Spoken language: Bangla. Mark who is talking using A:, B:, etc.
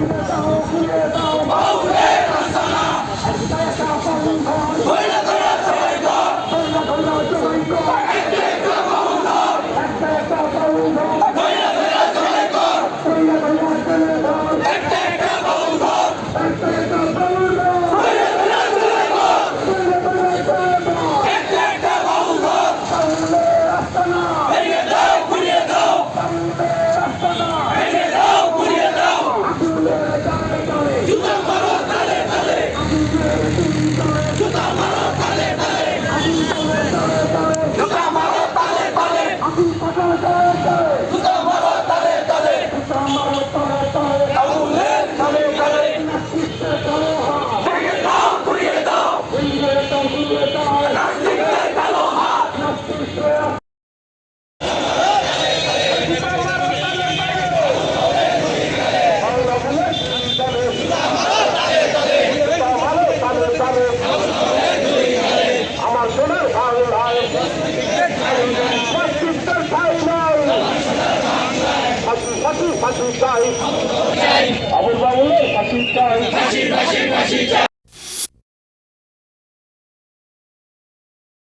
A: Thank you. America! ফাঁসি চাই। আবুল বাবুলের চাই।